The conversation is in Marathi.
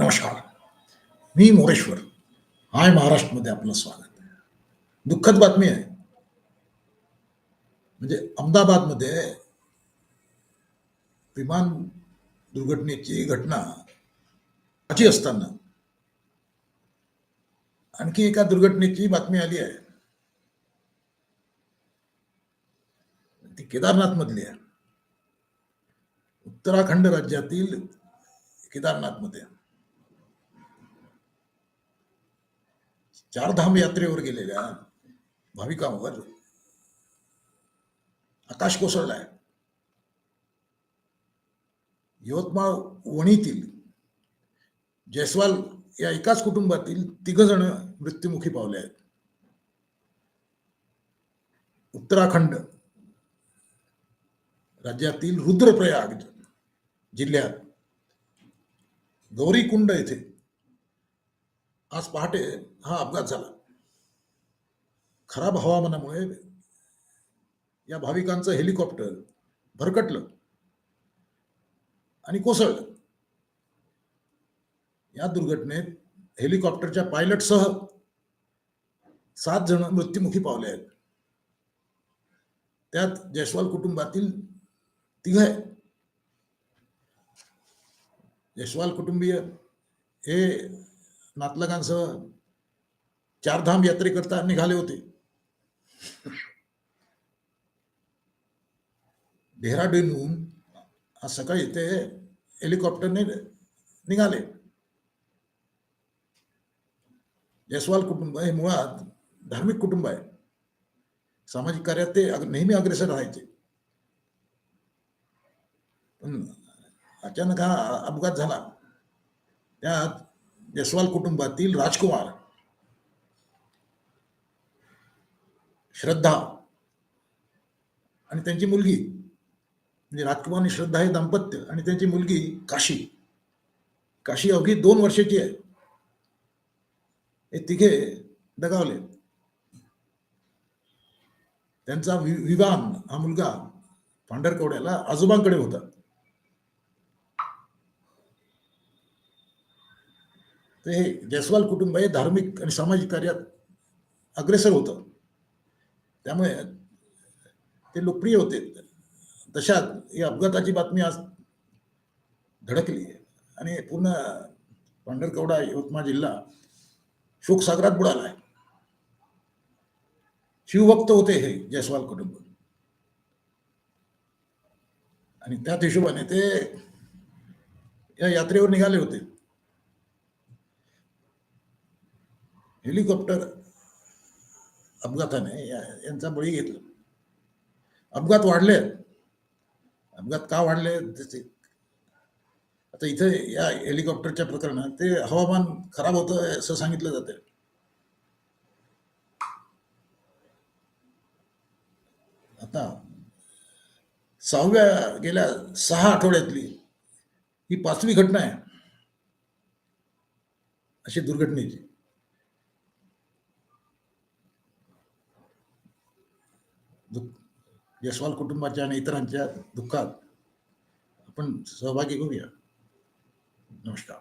नमस्कार. मी मोरेश्वर. हाय महाराष्ट्रमध्ये आपलं स्वागत दुःखद बातमी आहे. म्हणजे अहमदाबादमध्ये विमान दुर्घटनेची घटना अशी असताना आणखी एका दुर्घटनेची बातमी आली आहे. ती केदारनाथ मधली आहे. उत्तराखंड राज्यातील केदारनाथ चारधाम यात्रेवर गेलेल्या भाविकांवर आकाश कोसळलाय. यवतमाळ वणीतील जयस्वाल या एकाच कुटुंबातील तिघ जण मृत्युमुखी पावले आहेत. उत्तराखंड राज्यातील रुद्रप्रयाग जिल्ह्यात गौरीकुंड येथे आज पहाटे हा अपघात झाला. खराब हवामानामुळे या भाविकांचं हेलिकॉप्टर भरकटलं आणि कोसळलं. या दुर्घटनेत हेलिकॉप्टरच्या पायलटसह सात जण मृत्युमुखी पावले आहेत. त्यात जयस्वाल कुटुंबातील तिघ आहेत. जयस्वाल कुटुंबीय हे नातलगांसह चारधाम यात्रेकरता निघाले होते. डेहराडूनहून आज सकाळी ते हेलिकॉप्टरने निघाले. जयस्वाल कुटुंब हे मुळात धार्मिक कुटुंब आहे. सामाजिक कार्यात ते अग- नेहमी अग्रेसर राहायचे. पण अचानक हा अपघात झाला. त्यात जयस्वाल कुटुंबातील राजकुमार. श्रद्धा. आणि त्यांची मुलगी. म्हणजे राजकुमार आणि श्रद्धा हे दाम्पत्य. आणि त्यांची मुलगी काशी. काशी अवघी दोन वर्षाची आहे. हे तिघे दगावले. त्यांचा वि- विवान हा मुलगा पांढरकवड्याला आजोबांकडे होता. ते हे जयस्वाल कुटुंब हे धार्मिक आणि सामाजिक कार्यात अग्रेसर होतं. त्यामुळे ते लोकप्रिय होते. तशात या अपघाताची बातमी आज धडकली आणि पूर्ण पांढरकवडा यवतमाळ जिल्हा शोकसागरात बुडाला आहे. शिवभक्त होते हे जयस्वाल कुटुंब. आणि त्याच हिशोबाने ते या यात्रेवर निघाले होते. हेलिकॉप्टर अपघाताने या- यांचा बळी घेतला. अपघात वाढले. आहेत. अपघात का वाढले? त्याचे आता इथे या हेलिकॉप्टरच्या प्रकरणात ते हवामान खराब होतं असं सांगितलं जातं आता सहाव्या गेल्या सहा आठवड्यातली ही पाचवी घटना आहे. अशी दुर्घटनेची. दुःख यशवाल कुटुंबाच्या आणि इतरांच्या दुःखात आपण सहभागी होऊया. नमस्कार.